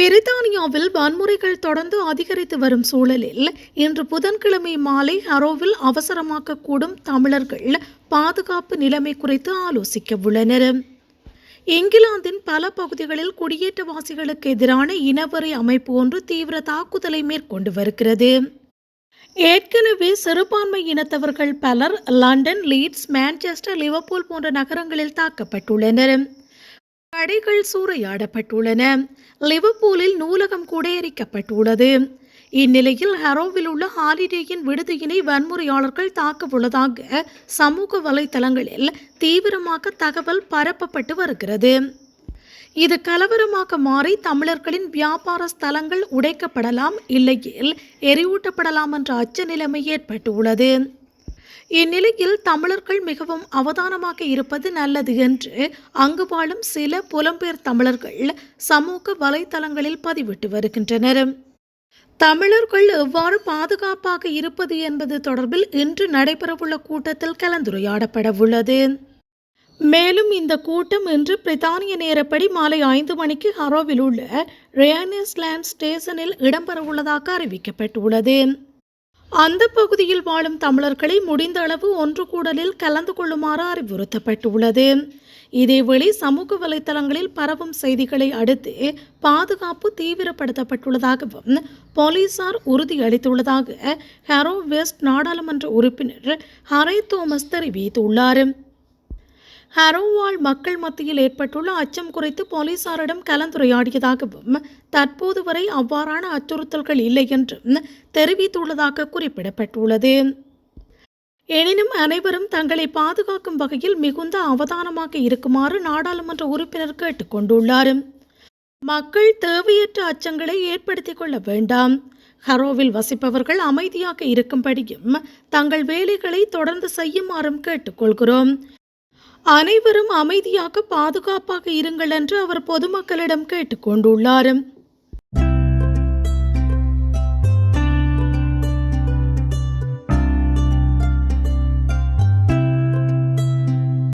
பிரித்தானியாவில் வன்முறைகள் தொடர்ந்து அதிகரித்து வரும் சூழலில் இன்று புதன்கிழமை மாலை ஹரோவில் அவசரமாக்கக்கூடும் தமிழர்கள் பாதுகாப்பு நிலைமை குறித்து ஆலோசிக்க உள்ளனர். இங்கிலாந்தின் பல பகுதிகளில் குடியேற்றவாசிகளுக்கு எதிரான இனவரி அமைப்பு ஒன்று தீவிர தாக்குதலை மேற்கொண்டு வருகிறது. ஏற்கனவே சிறுபான்மை இனத்தவர்கள் பலர் லண்டன் லீட்ஸ் மான்செஸ்டர் லிவர்பூல் போன்ற நகரங்களில் தாக்கப்பட்டுள்ளனர். கடைகள் சூறையாடப்பட்டுள்ளன. லிவர்பூலில் நூலகம் கூட எரிக்கப்பட்டுள்ளது இந்நிலையில் ஹரோவில் உள்ள ஹாலிடேயின் விடுதியினை வன்முறையாளர்கள் தாக்க உள்ளதாக சமூக வலைதளங்களில் தீவிரமாக தகவல் பரப்பப்பட்டு வருகிறது. இது கலவரமாக மாறி தமிழர்களின் வியாபார ஸ்தலங்கள் உடைக்கப்படலாம் இல்லையில் எரிவூட்டப்படலாம் என்ற அச்ச நிலைமை ஏற்பட்டுள்ளது. இந்நிலையில் தமிழர்கள் மிகவும் அவதானமாக இருப்பது நல்லது என்று அங்கு வாழும் சில புலம்பெயர் தமிழர்கள் சமூக வலைதளங்களில் பதிவிட்டு வருகின்றனர். தமிழர்கள் எவ்வாறு பாதுகாப்பாக இருப்பது என்பது தொடர்பில் இன்று நடைபெறவுள்ள கூட்டத்தில் கலந்துரையாடப்பட உள்ளது. மேலும் இந்த கூட்டம் இன்று பிரித்தானிய நேரப்படி மாலை ஐந்து மணிக்கு ஹரோவில் உள்ள ரேனிஸ்லேண்ட் ஸ்டேஷனில் இடம்பெறவுள்ளதாக அறிவிக்கப்பட்டுள்ளது. அந்த பகுதியில் வாழும் தமிழர்களை முடிந்த அளவு ஒன்று கூடலில் கலந்து கொள்ளுமாறு அறிவுறுத்தப்பட்டுள்ளது. இதேவேளை சமூக வலைதளங்களில் பரவும் செய்திகளை அடுத்து பாதுகாப்பு தீவிரப்படுத்தப்பட்டுள்ளதாகவும் போலீசார் உறுதியளித்துள்ளதாக ஹெரோ வெஸ்ட் நாடாளுமன்ற உறுப்பினர் ஹரே தோமஸ் தெரிவித்துள்ளார். ஹரோவால் மக்கள் மத்தியில் ஏற்பட்டுள்ள அச்சம் குறித்து போலீசாரிடம் கலந்துரையாடியதாகவும் தற்போது வரை அவ்வாறான அச்சுறுத்தல்கள் இல்லை என்றும் தெரிவித்துள்ளதாக குறிப்பிடப்பட்டுள்ளது. எனினும் அனைவரும் தங்களை பாதுகாக்கும் வகையில் மிகுந்த அவதானமாக இருக்குமாறு நாடாளுமன்ற உறுப்பினர் கேட்டுக்கொண்டுள்ளார் மக்கள் தேவையற்ற அச்சங்களை ஏற்படுத்திக் கொள்ள வேண்டாம். ஹரோவில் வசிப்பவர்கள் அமைதியாக இருக்கும்படியும் தங்கள் வேலைகளை தொடர்ந்து செய்யுமாறும் கேட்டுக்கொள்கிறோம் அனைவரும் அமைதியாக பாதுகாப்பாக இருங்கள் என்று அவர் பொதுமக்களிடம் கேட்டுக்கொண்டுள்ளார்.